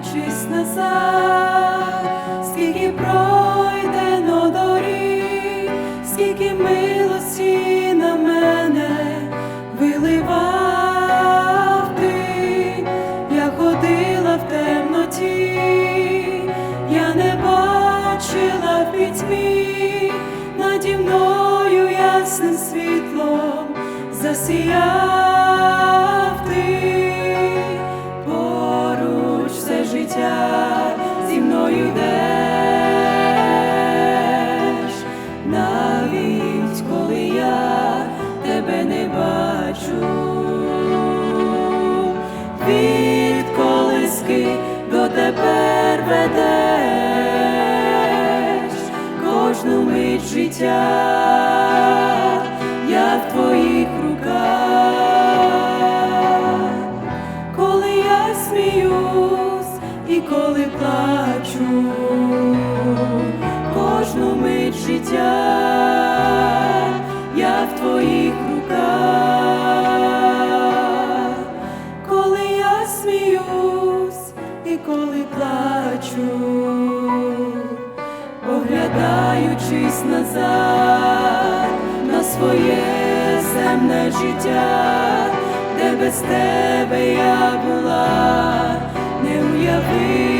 оглядаючись назад, скільки пройдено доріг, скільки милості на мене виливав ти, я ходила в темноті, я не бачила в пітьмі, наді мною ясним світлом засіяв тепер ведеш кожну мить життя, я в твоїх руках, коли я сміюсь і коли плачу, кожну мить життя, коли плачу оглядаючись назад на своє земне життя, де без тебе я була, не уявити,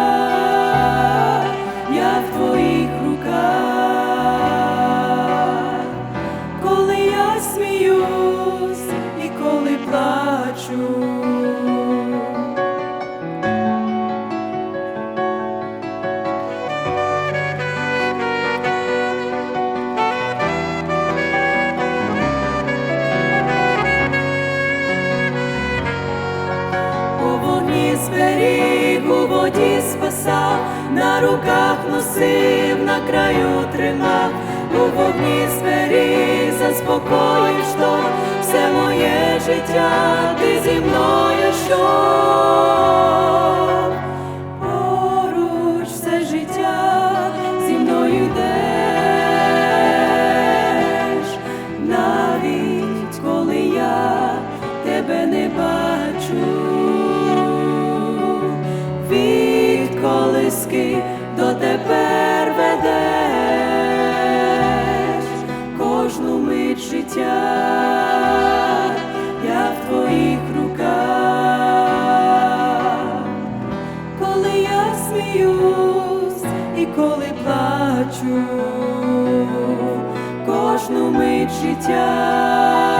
плачу. У вогні зберіг, у воді спасав, на руках носив, на краю тримав, у вогні зберіг, заспокоїв шторм, все моє життя, Поруч все життя зі мною йдеш, навіть коли я тебе не бачу, від колиски до тепер ведеш кожну мить життя, я в твоїх руках, сміюсь і коли плачу, кожну мить життя,